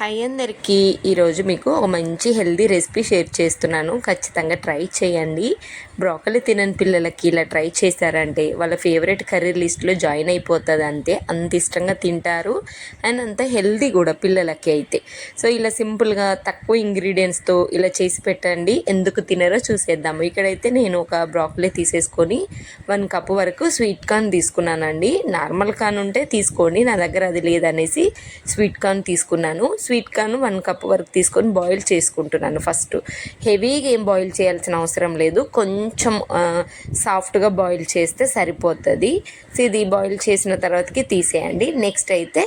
Hi అందరికీ. ఈరోజు మీకు ఒక మంచి హెల్దీ రెసిపీ షేర్ చేస్తున్నాను. ఖచ్చితంగా ట్రై చేయండి. బ్రోకలీ తినని పిల్లలకి ఇలా ట్రై చేశారంటే వాళ్ళ ఫేవరెట్ కర్రీ లిస్ట్లో జాయిన్ అయిపోతుంది అంతే. అంత ఇష్టంగా తింటారు. అండ్ అంత హెల్దీ కూడా పిల్లలకి అయితే. సో ఇలా సింపుల్గా తక్కువ ఇంగ్రీడియంట్స్తో ఇలా చేసి పెట్టండి. ఎందుకు తినరో చూసేద్దాము. ఇక్కడైతే నేను ఒక బ్రోకలీ తీసేసుకొని వన్ కప్ వరకు స్వీట్ కార్న్ తీసుకున్నానండి. నార్మల్ కార్న్ ఉంటే తీసుకోండి. నా దగ్గర అది లేదనేసి స్వీట్ కార్న్ తీసుకున్నాను. స్వీట్ కార్న్ వన్ కప్ వరకు తీసుకొని బాయిల్ చేసుకుంటున్నాను ఫస్ట్ హెవీగా ఏం బాయిల్ చేయాల్సిన అవసరం లేదు. కొంచెం సాఫ్ట్గా బాయిల్ చేస్తే సరిపోతుంది. సో ఇది బాయిల్ చేసిన తర్వాతకి తీసేయండి. నెక్స్ట్ అయితే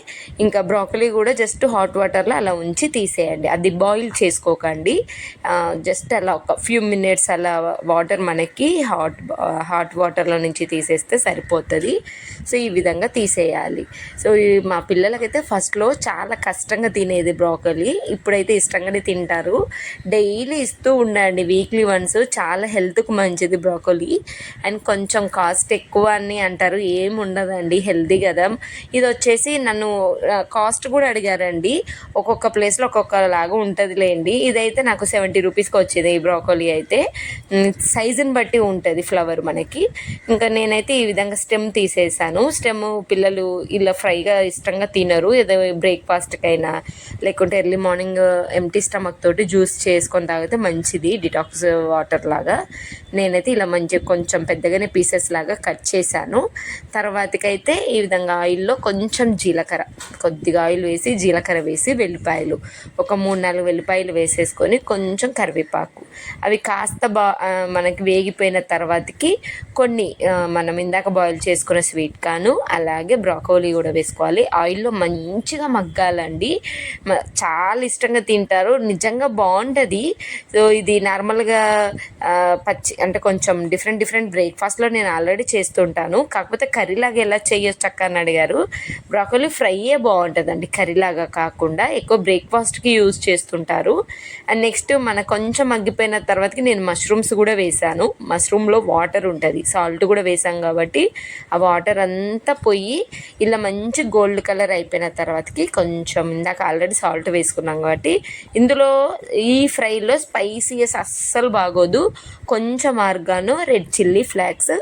ఇంకా బ్రాకలీ కూడా జస్ట్ హాట్ వాటర్లో అలా ఉంచి తీసేయండి. అది బాయిల్ చేసుకోకండి. జస్ట్ అలా ఒక ఫ్యూ మినిట్స్ అలా వాటర్ మనకి హాట్ హాట్ వాటర్లో నుంచి తీసేస్తే సరిపోతుంది. సో ఈ విధంగా తీసేయాలి. సో మా పిల్లలకైతే ఫస్ట్లో చాలా కష్టంగా తినేది బ్రోకలీ. ఇప్పుడైతే ఇష్టంగానే తింటారు. డైలీ ఇస్తూ ఉండండి వీక్లీ వన్స్. చాలా హెల్త్కు మంచిది బ్రోకలీ. అండ్ కొంచెం కాస్ట్ ఎక్కువ అని అంటారు. ఏం ఉండదండి హెల్తీ కదా. ఇది వచ్చేసి నన్ను కాస్ట్ కూడా అడిగారండి. ఒక్కొక్క ప్లేస్లో ఒక్కొక్కలాగా ఉంటుంది లేండి ఇదైతే నాకు సెవెంటీ రూపీస్కి వచ్చింది ఈ బ్రోకలీ అయితే. సైజుని బట్టి ఉంటుంది ఫ్లవర్ మనకి. ఇంకా నేనైతే ఈ విధంగా స్టెమ్ తీసేసాను. స్టెమ్ పిల్లలు ఇలా ఫ్రైగా ఇష్టంగా తినరు. ఏదో బ్రేక్ఫాస్ట్కైనా లేకుంటే ఎర్లీ మార్నింగ్ ఎంటీ స్టమక్ తోటి జ్యూస్ చేసుకొని తాగితే మంచిది డిటాక్స్ వాటర్ లాగా. నేనైతే ఇలా మంచిగా కొంచెం పెద్దగానే పీసెస్ లాగా కట్ చేశాను. తర్వాతకైతే ఈ విధంగా ఆయిల్లో కొంచెం జీలకర్ర కొద్దిగా ఆయిల్ వేసి జీలకర్ర వేసి వెల్లిపాయలు ఒక మూడు నాలుగు వెల్లిపాయలు వేసేసుకొని కొంచెం కరివేపాకు. అవి కాస్త బా మనకి వేగిపోయిన తర్వాతకి కొన్ని మనం ఇందాక బాయిల్ చేసుకున్న స్వీట్ కాను అలాగే బ్రాకోలీ కూడా వేసుకోవాలి. ఆయిల్లో మంచిగా మగ్గాలండి. చాలా ఇష్టంగా తింటారు. నిజంగా బాగుంటుంది సో ఇది నార్మల్గా పచ్చి అంటే కొంచెం డిఫరెంట్ డిఫరెంట్ బ్రేక్ఫాస్ట్లో నేను ఆల్రెడీ చేస్తుంటాను. కాకపోతే కర్రీలాగా ఎలా చేయొచ్చు అక్క అని అడిగారు. బ్రాకోలీ ఫ్రైయే బాగుంటుందండి కర్రీలాగా కాకుండా. ఎక్కువ బ్రేక్ఫాస్ట్కి యూజ్ చేస్తుంటారు. అండ్ నెక్స్ట్ మన కొంచెం మగ్గిపోయిన తర్వాతకి నేను మష్రూమ్స్ కూడా వేసాను. మష్రూమ్లో వాటర్ ఉంటుంది సాల్ట్ కూడా వేసాం కాబట్టి ఆ వాటర్ అంతా పోయి ఇలా మంచి గోల్డ్ కలర్ అయిపోయిన తర్వాతకి కొంచెం ఇందాక ఆల్రెడీ సాల్ట్ వేసుకున్నాం కాబట్టి ఇందులో ఈ ఫ్రైలో స్పైసీయస్ అస్సలు బాగోదు. కొంచెం ఆర్గాను రెడ్ చిల్లీ ఫ్లాక్స్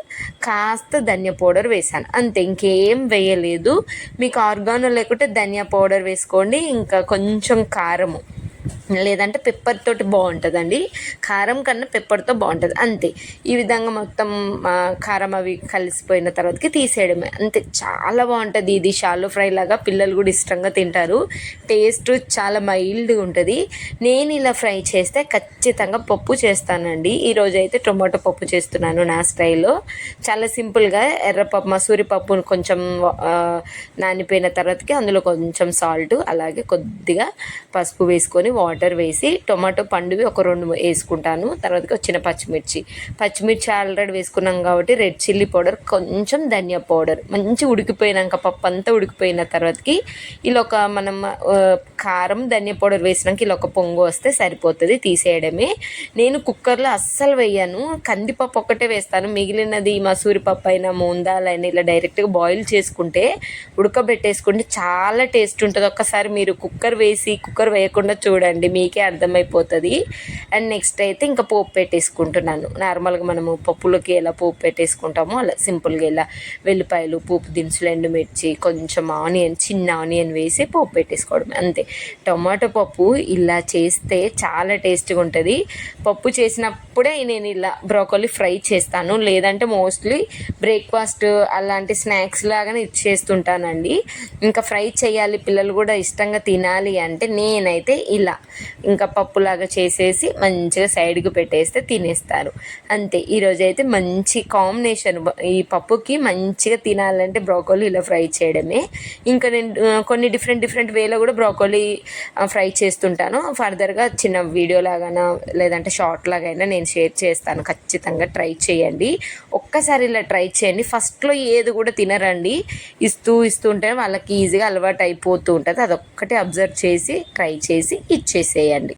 కాస్త ధనియా పౌడర్ వేసాను అంతే ఇంకేం వేయలేదు. మీకు ఆర్గానో లేకుంటే ధనియా పౌడర్ వేసుకోండి ఇంకా కొంచెం కారము. లేదంటే పెప్పర్ తోటి బాగుంటుందండి. కారం కన్నా పెప్పర్తో బాగుంటుంది. అంతే. ఈ విధంగా మొత్తం కారం అవి కలిసిపోయిన తర్వాతకి తీసేయడమే. అంతే. చాలా బాగుంటుంది ఇది. షాలో ఫ్రై లాగా పిల్లలు కూడా ఇష్టంగా తింటారు. టేస్ట్ చాలా మైల్డ్గా ఉంటుంది. నేను ఇలా ఫ్రై చేస్తే ఖచ్చితంగా పప్పు చేస్తానండి. ఈరోజు అయితే టొమాటో పప్పు చేస్తున్నాను నా స్టైల్లో. చాలా సింపుల్గా ఎర్రపప్పు మసూరి పప్పును కొంచెం నానిపోయిన తర్వాతకి అందులో కొంచెం సాల్ట్ అలాగే కొద్దిగా పసుపు వేసుకొని వాటర్ వేసి టొమాటో పండువి ఒక రెండు వేసుకుంటాను. తర్వాత వచ్చిన పచ్చిమిర్చి. పచ్చిమిర్చి ఆల్రెడీ వేసుకున్నాం కాబట్టి రెడ్ చిల్లీ పౌడర్ కొంచెం ధనియా పౌడర్. మంచి ఉడికిపోయినాక పప్పు అంతా ఉడికిపోయిన తర్వాతకి ఇలా ఒక మనం కారం ధనియా పౌడర్ వేసినాక ఇలా ఒక పొంగు వస్తే సరిపోతుంది తీసేయడమే. నేను కుక్కర్లో అస్సలు వేయను. కందిపప్పు ఒకటే వేస్తాను. మిగిలినది మసూరి పప్పు అయినా మూందాలైనా ఇలా డైరెక్ట్గా బాయిల్ చేసుకుంటే ఉడకబెట్టేసుకుంటే చాలా టేస్ట్ ఉంటుంది. ఒక్కసారి మీరు కుక్కర్ వేసి కుక్కర్ వేయకుండా చూడండి. మీకే అర్థమైపోతుంది. అండ్ నెక్స్ట్ అయితే ఇంకా పోపు పెట్టేసుకుంటున్నాను. నార్మల్గా మనము పప్పులకి ఎలా పోపు పెట్టేసుకుంటామో అలా సింపుల్గా ఇలా వెల్లిపాయలు పోపు దినుసులు ఎండుమిర్చి కొంచెం ఆనియన్ చిన్న ఆనియన్ వేసి పోపు పెట్టేసుకోవడం అంతే. టొమాటో పప్పు ఇలా చేస్తే చాలా టేస్ట్గా ఉంటుంది. పప్పు చేసినప్పుడే నేను ఇలా బ్రోకోలీ ఫ్రై చేస్తాను. లేదంటే మోస్ట్లీ బ్రేక్ఫాస్ట్ అలాంటి స్నాక్స్ లాగానే ఇచ్చేస్తుంటానండి ఇంకా ఫ్రై చేయాలి పిల్లలు కూడా ఇష్టంగా తినాలి అంటే నేనైతే ఇలా ఇంకా పప్పులాగా చేసేసి మంచిగా సైడ్కి పెట్టేస్తే తినేస్తారు. అంతే ఈరోజు అయితే మంచి కాంబినేషన్ ఈ పప్పుకి మంచిగా తినాలంటే బ్రోకోలీ ఇలా ఫ్రై చేయడమే. ఇంకా నేను కొన్ని డిఫరెంట్ డిఫరెంట్ వేలో కూడా బ్రోకోలీ ఫ్రై చేస్తుంటాను. ఫర్దర్గా చిన్న వీడియో లాగానా లేదంటే షార్ట్ లాగైనా నేను షేర్ చేస్తాను. ఖచ్చితంగా ట్రై చేయండి. ఒక్కసారి ఇలా ట్రై చేయండి. ఫస్ట్లో ఏది కూడా తినరండి. ఇస్తూ ఇస్తుంటే వాళ్ళకి ఈజీగా అలవాటు అయిపోతూ ఉంటుంది. అదొక్కటి అబ్జర్వ్ చేసి ట్రై చేసి చేసేయండి.